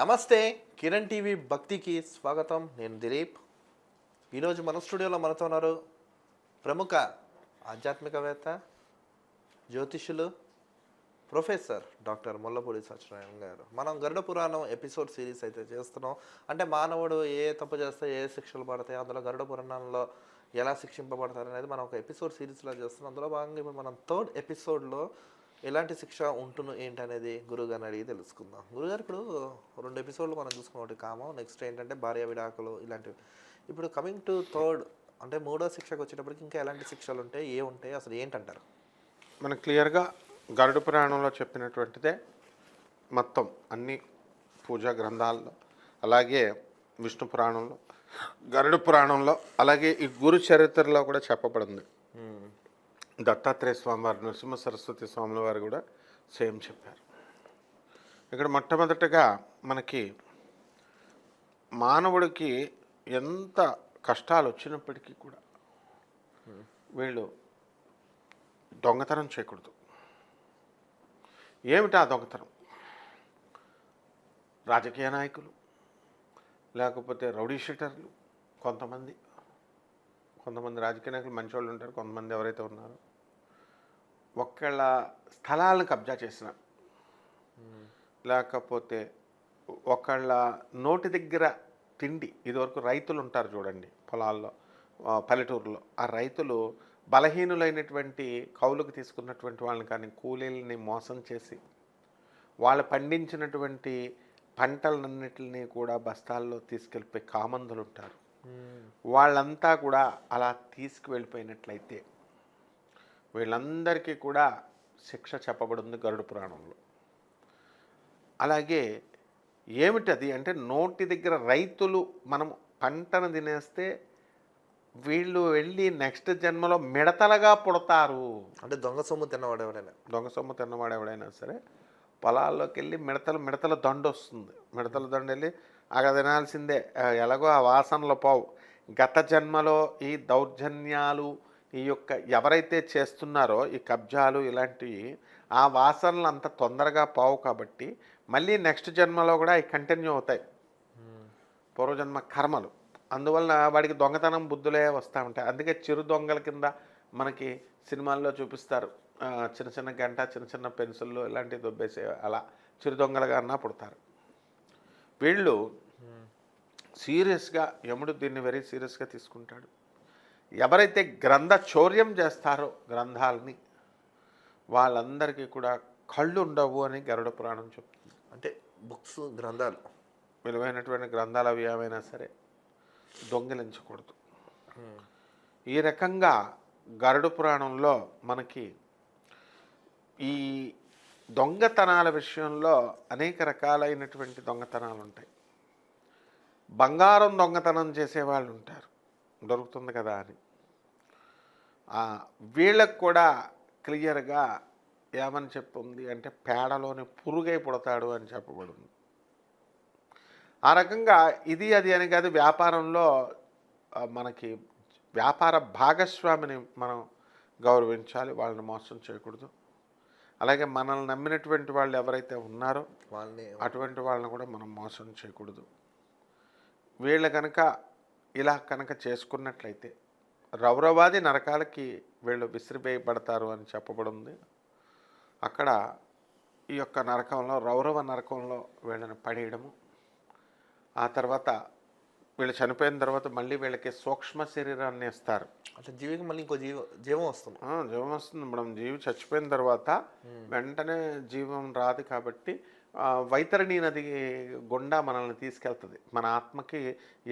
నమస్తే కిరణ్ టీవీ భక్తికి స్వాగతం. నేను దిలీప్. ఈరోజు మన స్టూడియోలో మనతో ఉన్నారు ప్రముఖ ఆధ్యాత్మికవేత్త జ్యోతిషులు ప్రొఫెసర్ డాక్టర్ ముల్లపూడి సత్యనారాయణ గారు. మనం గరుడ పురాణం ఎపిసోడ్ సిరీస్ అయితే చేస్తున్నాం. అంటే మానవుడు ఏ తప్పు చేస్తే ఏ శిక్షలు పడతాయి అందులో గరుడ పురాణంలో ఎలా శిక్షింపబడతారు అనేది మనం ఒక ఎపిసోడ్ సిరీస్లో చేస్తున్నాం. అందులో భాగంగా ఇప్పుడు మనం థర్డ్ ఎపిసోడ్లో ఎలాంటి శిక్ష ఉంటును ఏంటి అనేది గురుగారిని అడిగి తెలుసుకుందాం. గురుగారు ఇప్పుడు రెండు ఎపిసోడ్లు మనం చూసుకున్నాం. ఒకటి కామం నెక్స్ట్ ఏంటంటే భార్య విడాకులు ఇలాంటివి. ఇప్పుడు కమింగ్ టు థర్డ్ అంటే మూడో శిక్షకు వచ్చేటప్పటికి ఇంకా ఎలాంటి శిక్షలు ఉంటాయి ఏ ఉంటాయి అసలు ఏంటంటారు? మనకు క్లియర్గా గరుడ పురాణంలో చెప్పినటువంటిదే మొత్తం అన్ని పూజా గ్రంథాల్లో అలాగే విష్ణు పురాణంలో గరుడ పురాణంలో అలాగే ఈ గురు చరిత్రలో కూడా చెప్పబడింది. దత్తాత్రేయ స్వామి వారు నరసింహ సరస్వతి స్వాముల వారు కూడా సేమ్ చెప్పారు. ఇక్కడ మొట్టమొదటగా మనకి మానవుడికి ఎంత కష్టాలు వచ్చినప్పటికీ కూడా వీళ్ళు దొంగతనం చేయకూడదు. ఏమిటి ఆ దొంగతనం? రాజకీయ నాయకులు లేకపోతే రౌడీ షీటర్లు కొంతమంది కొంతమంది రాజకీయ నాయకులు మంచి వాళ్ళు ఉంటారు కొంతమంది ఎవరైతే ఉన్నారో ఒక్కళ్ళ స్థలాలను కబ్జా చేసిన. లేకపోతే ఒకళ్ళ నోటి దగ్గర తిండి ఇదివరకు రైతులు ఉంటారు చూడండి పొలాల్లో పల్లెటూరులో. ఆ రైతులు బలహీనులైనటువంటి కౌలుకు తీసుకున్నటువంటి వాళ్ళని కానీ కూలీలని మోసం చేసి వాళ్ళు పండించినటువంటి పంటలన్నిటిని కూడా బస్తాల్లో తీసుకెళ్ళిపోయి కామందులు ఉంటారు వాళ్ళంతా కూడా అలా తీసుకువెళ్ళిపోయినట్లయితే వీళ్ళందరికీ కూడా శిక్ష చెప్పబడింది గరుడ పురాణంలో. అలాగే ఏమిటది అంటే నోటి దగ్గర రైతులు మనం పంటను తినేస్తే వీళ్ళు వెళ్ళి నెక్స్ట్ జన్మలో మిడతలుగా పుడతారు. అంటే దొంగ సొమ్ము తిన్నవాడు ఎవడైనా. దొంగ సొమ్ము తిన్నవాడు ఎవడైనా సరే పొలాల్లోకి వెళ్ళి మిడతలు మిడతల దండు వస్తుంది. మిడతల దండు వెళ్ళి అగ తినాల్సిందే. ఎలాగో ఆ వాసనలో పోవు. గత జన్మలో ఈ దౌర్జన్యాలు ఈ యొక్క ఎవరైతే చేస్తున్నారో ఈ కబ్జాలు ఇలాంటివి ఆ వాసనలు అంత తొందరగా పోవు కాబట్టి మళ్ళీ నెక్స్ట్ జన్మలో కూడా అవి కంటిన్యూ అవుతాయి. పూర్వజన్మ కర్మలు. అందువల్ల వాడికి దొంగతనం బుద్ధులే వస్తూ ఉంటాయి. అందుకే చిరు దొంగల కింద మనకి సినిమాల్లో చూపిస్తారు. చిన్న చిన్న గంట చిన్న చిన్న పెన్సిళ్ళు ఇలాంటివి దొబ్బేసే అలా చిరు దొంగలుగా అన్నా పుడతారు. వీళ్ళు సీరియస్గా యముడు దీన్ని వెరీ సీరియస్గా తీసుకుంటాడు. ఎవరైతే గ్రంథ చౌర్యం చేస్తారో గ్రంథాలని వాళ్ళందరికీ కూడా కళ్ళు ఉండవు అని గరుడ పురాణం చెప్తుంది. అంటే బుక్స్ గ్రంథాలు. విలువైనటువంటి గ్రంథాలు అవి ఏమైనా సరే దొంగిలించకూడదు. ఈ రకంగా గరుడ పురాణంలో మనకి ఈ దొంగతనాల విషయంలో అనేక రకాలైనటువంటి దొంగతనాలు ఉంటాయి బంగారం దొంగతనం చేసేవాళ్ళు ఉంటారు దొరుకుతుంది కదా అని. వీళ్ళకు కూడా క్లియర్గా ఏమని చెప్తుంది అంటే పేడలోని పురుగై పుడతాడు అని చెప్పబడింది. ఆ రకంగా ఇది అది అని కాదు వ్యాపారంలో మనకి వ్యాపార భాగస్వామిని మనం గౌరవించాలి వాళ్ళని మోసం చేయకూడదు. అలాగే మనల్ని నమ్మినటువంటి వాళ్ళు ఎవరైతే ఉన్నారో వాళ్ళని అటువంటి వాళ్ళని కూడా మనం మోసం చేయకూడదు. వీళ్ళు కనుక ఇలా కనుక చేసుకున్నట్లయితే రౌరవాది నరకాలకి వీళ్ళు విసిరివేయబడతారు అని చెప్పబడింది. అక్కడ ఈ యొక్క నరకంలో రౌరవ నరకంలో వీళ్ళని పడేయడము. ఆ తర్వాత వీళ్ళు చనిపోయిన తర్వాత మళ్ళీ వీళ్ళకి సూక్ష్మ శరీరాన్ని ఇస్తారు. అంటే జీవికి మళ్ళీ ఇంకో జీవ జీవం వస్తుంది. జీవం వస్తుంది. మనం జీవి చచ్చిపోయిన తర్వాత వెంటనే జీవం రాదు కాబట్టి వైతరణి నది గుండా మనల్ని తీసుకెళ్తుంది. మన ఆత్మకి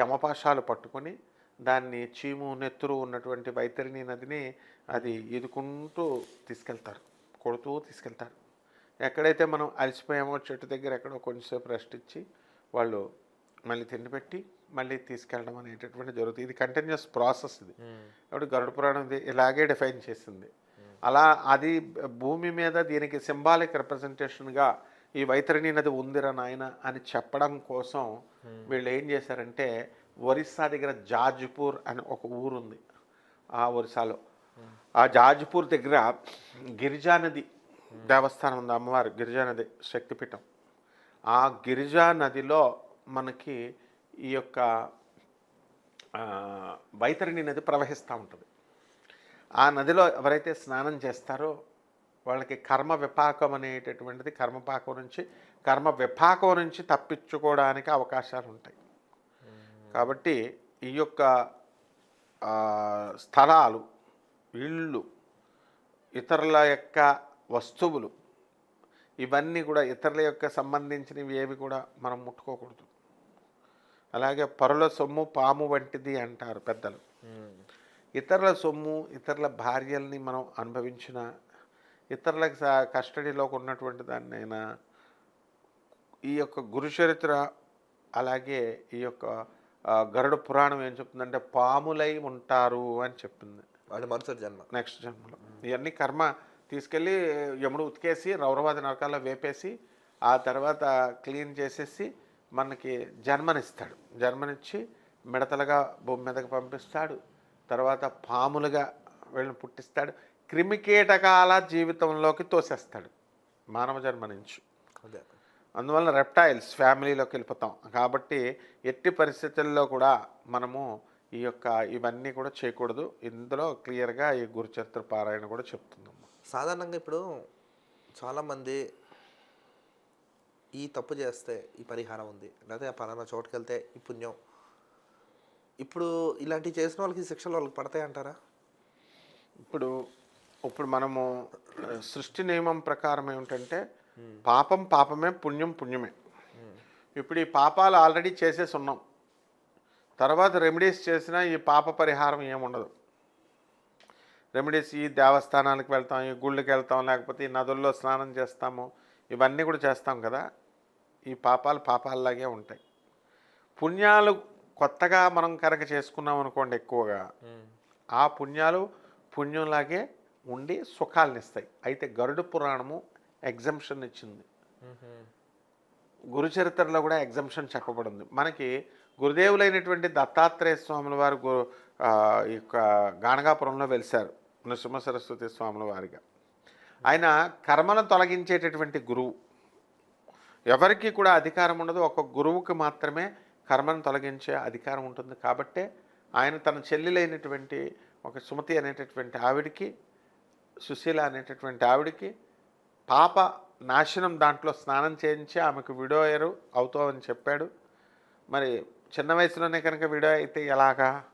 యమపాశాలు పట్టుకొని దాన్ని చీము నెత్తురు ఉన్నటువంటి వైతరణి నదిని అది ఈదుకుంటూ తీసుకెళ్తారు కొడుతూ తీసుకెళ్తారు. ఎక్కడైతే మనం అలసిపోయామో చెట్టు దగ్గర ఎక్కడో కొంచెంసేపు రెస్ట్ ఇచ్చి వాళ్ళు మళ్ళీ తిండి పెట్టి మళ్ళీ తీసుకెళ్ళడం అనేటటువంటి జరుగుతుంది. ఇది కంటిన్యూస్ ప్రాసెస్ ఇది. కాబట్టి గరుడ పురాణం ఇది ఇలాగే డిఫైన్ చేసింది. అలా అది భూమి మీద దీనికి సింబాలిక్ రిప్రజెంటేషన్గా ఈ వైతరణి నది ఉందిరా నాయన అని చెప్పడం కోసం వీళ్ళు ఏం చేశారంటే ఒరిస్సా దగ్గర జాజ్పూర్ అని ఒక ఊరు ఉంది ఆ ఒరిస్సాలో. ఆ జాజ్పూర్ దగ్గర గిరిజా నది దేవస్థానం ఉంది అమ్మవారు గిరిజా నది శక్తిపీఠం. ఆ గిరిజా నదిలో మనకి ఈ యొక్క వైతరణి నది ప్రవహిస్తూ ఉంటుంది. ఆ నదిలో ఎవరైతే స్నానం చేస్తారో వాళ్ళకి కర్మ విపాకం అనేటటువంటిది కర్మపాకం నుంచి కర్మ విపాకం నుంచి తప్పించుకోవడానికి అవకాశాలు ఉంటాయి. కాబట్టి ఈ యొక్క స్థలాలు ఇళ్ళు ఇతరుల యొక్క వస్తువులు ఇవన్నీ కూడా ఇతరుల యొక్క సంబంధించినవి ఏవి కూడా మనం ముట్టుకోకూడదు. అలాగే పరుల సొమ్ము పాము వంటిది అంటారు పెద్దలు. ఇతరుల సొమ్ము ఇతరుల భార్యల్ని మనం అనుభవించిన ఇతరులకు కస్టడీలోకి ఉన్నటువంటి దాన్నైనా ఈ యొక్క గురుచరిత్ర అలాగే ఈ యొక్క గరుడ పురాణం ఏం చెప్తుందంటే పాములై ఉంటారు అని చెప్తుంది. వాడి మరుసటి జన్మ. నెక్స్ట్ జన్మలో. ఇవన్నీ కర్మ తీసుకెళ్ళి యముడు ఉతికేసి రౌరవాది నరకాల్లో వేపేసి ఆ తర్వాత క్లీన్ చేసేసి మనకి జన్మనిస్తాడు. జన్మనిచ్చి మిడతలుగా భూమి మీదకి పంపిస్తాడు. తర్వాత పాములుగా వీళ్ళని పుట్టిస్తాడు. క్రిమికీటకాల జీవితంలోకి తోసేస్తాడు. మానవ జన్మ నుంచి. అదే అందువల్ల రెప్టైల్స్ ఫ్యామిలీలోకి వెళ్ళిపోతాం. కాబట్టి ఎట్టి పరిస్థితుల్లో కూడా మనము ఈ యొక్క ఇవన్నీ కూడా చేయకూడదు. ఇందులో క్లియర్గా ఈ గురుచరిత్ర పారాయణ కూడా చెప్తుందమ్మా సాధారణంగా ఇప్పుడు చాలామంది ఈ తప్పు చేస్తే ఈ పరిహారం ఉంది. లేకపోతే ఆ పలానా చోటుకి వెళ్తే ఈ పుణ్యం. ఇప్పుడు ఇలాంటివి చేసిన వాళ్ళకి శిక్షలు వాళ్ళకి పడతాయి అంటారా ఇప్పుడు ఇప్పుడు మనము సృష్టి నియమం ప్రకారం ఏమిటంటే పాపం పాపమే పుణ్యం పుణ్యమే. ఇప్పుడు ఈ పాపాలు ఆల్రెడీ చేసేసి ఉన్నాం. తర్వాత రెమెడీస్ చేసినా ఈ పాప పరిహారం ఏముండదు రెమెడీస్ ఈ దేవస్థానాలకు వెళ్తాం ఈ గుళ్ళకి వెళ్తాం లేకపోతే ఈ నదుల్లో స్నానం చేస్తాము ఇవన్నీ కూడా చేస్తాం కదా. ఈ పాపాలు పాపాలలాగే ఉంటాయి. పుణ్యాలు కొత్తగా మనం కనుక చేసుకున్నాం అనుకోండి ఎక్కువగా ఆ పుణ్యాలు పుణ్యంలాగే ఉండి సుఖాలను ఇస్తాయి. అయితే గరుడ పురాణము ఎగ్జంప్షన్ ఇచ్చింది. గురుచరిత్రలో కూడా ఎగ్జంప్షన్ చెప్పబడింది. మనకి గురుదేవులైనటువంటి దత్తాత్రేయ స్వాముల వారు గు ఆ, ఈ యొక్క గాణగాపురంలో వెలిశారు. నృసింహ సరస్వతి స్వాముల వారిగా. ఆయన కర్మలను తొలగించేటటువంటి గురువు. ఎవరికి కూడా అధికారం ఉండదు. ఒక గురువుకి మాత్రమే కర్మను తొలగించే అధికారం ఉంటుంది. కాబట్టే ఆయన తన చెల్లెలైనటువంటి ఒక సుమతి అనేటటువంటి ఆవిడికి సుశీల అనేటటువంటి ఆవిడికి పాప నాశనం దాంట్లో స్నానం చేయించి ఆమెకు విడోయరు అవుతామని చెప్పాడు. మరి చిన్న వయసులోనే కనుక విడో అయితే ఎలాగా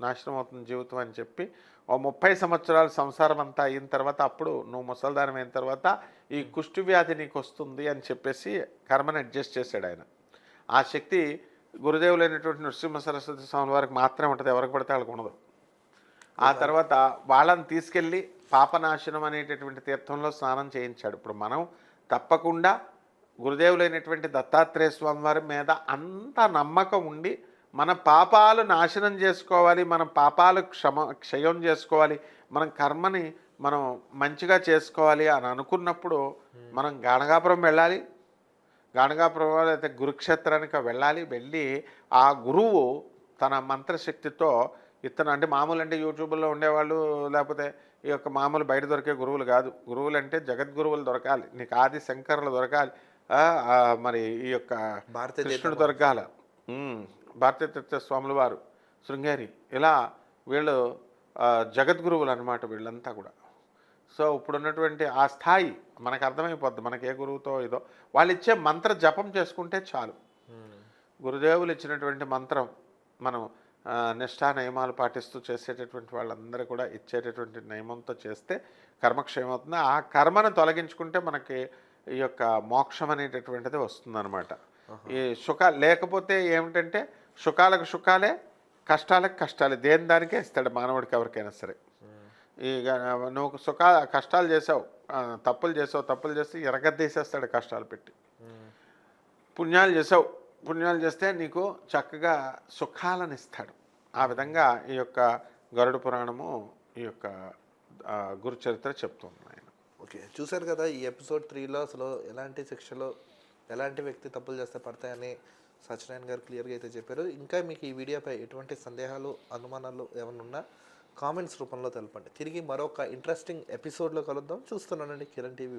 నాశనం అవుతుంది జీవితం అని చెప్పి ఓ ముప్పై సంవత్సరాలు సంసారం అంతా అయిన తర్వాత అప్పుడు నువ్వు ముసల్దానం అయిన తర్వాత ఈ కుష్టి వ్యాధి నీకు వస్తుంది అని చెప్పేసి కర్మను అడ్జస్ట్ చేశాడు ఆయన. ఆ శక్తి గురుదేవులైనటువంటి నృసింహ సరస్వతి స్వామి వారికి మాత్రమే ఉంటుంది ఎవరికి పడితే వాళ్ళకి ఉండదు. ఆ తర్వాత వాళ్ళని తీసుకెళ్ళి పాపనాశనం అనేటటువంటి తీర్థంలో స్నానం చేయించాడు. ఇప్పుడు మనం తప్పకుండా గురుదేవులైనటువంటి దత్తాత్రేయ స్వామి వారి మీద అంత నమ్మకం ఉండి మన పాపాలు నాశనం చేసుకోవాలి మన పాపాలు క్షమ క్షయం చేసుకోవాలి మనం కర్మని మనం మంచిగా చేసుకోవాలి అని అనుకున్నప్పుడు మనం గాణగాపురం వెళ్ళాలి. గాణగాపురం అయితే గురుక్షేత్రానికి వెళ్ళాలి. వెళ్ళి ఆ గురువు తన మంత్రశక్తితో ఇతను అంటే మామూలు అంటే యూట్యూబ్లో ఉండేవాళ్ళు లేకపోతే ఈ యొక్క మామూలు బయట దొరికే గురువులు కాదు. గురువులు అంటే జగద్గురువులు దొరకాలి. నీకు ఆది శంకరులు దొరకాలి. మరి ఈ యొక్క భారతీయ కృష్ణుడు దొరకాల. భారతీయ తీర్థ స్వాముల వారు. శృంగేరి. ఇలా వీళ్ళు జగద్గురువులు అనమాట వీళ్ళంతా కూడా. సో ఇప్పుడున్నటువంటి ఆ స్థాయి మనకు అర్థమైపోద్ది. మనకి ఏ గురువుతో ఇదో. వాళ్ళు ఇచ్చే మంత్ర జపం చేసుకుంటే చాలు. గురుదేవులు ఇచ్చినటువంటి మంత్రం మనం నిష్ఠా నియమాలు పాటిస్తూ చేసేటటువంటి వాళ్ళందరూ కూడా ఇచ్చేటటువంటి నియమంతో చేస్తే కర్మక్షయం అవుతుంది. ఆ కర్మను తొలగించుకుంటే మనకి ఈ యొక్క మోక్షం అనేటటువంటిది వస్తుందన్నమాట. ఈ సుఖ లేకపోతే ఏమిటంటే సుఖాలకు సుఖాలే కష్టాలకు కష్టాలే. దేని దానికే ఇస్తాడు మానవుడికి ఎవరికైనా సరే. ఇక నువ్వు సుఖ కష్టాలు చేసావు తప్పులు చేసావు తప్పులు చేస్తే ఎరగద్దీసేస్తాడు కష్టాలు పెట్టి. పుణ్యాలు చేసావు పుణ్యాలు చేస్తే నీకు చక్కగా సుఖాలను ఇస్తాడు. ఆ విధంగా ఈ యొక్క గరుడ పురాణము ఈ యొక్క గురుచరిత్ర గురు చరిత్ర చెప్తుంది ఆయన. ఓకే చూశారు కదా ఈ ఎపిసోడ్ త్రీలో అసలు ఎలాంటి శిక్షలు ఎలాంటి వ్యక్తి తప్పులు చేస్తే పడతాయని సత్యనారాయణ గారు క్లియర్గా అయితే చెప్పారు. ఇంకా మీకు ఈ వీడియోపై ఎటువంటి సందేహాలు అనుమానాలు ఏమైనా ఉన్నా కామెంట్స్ రూపంలో తెలపండి. తిరిగి మరొక ఇంట్రెస్టింగ్ ఎపిసోడ్లో కలుద్దాం. చూస్తున్నానండి కిరణ్ టీవీ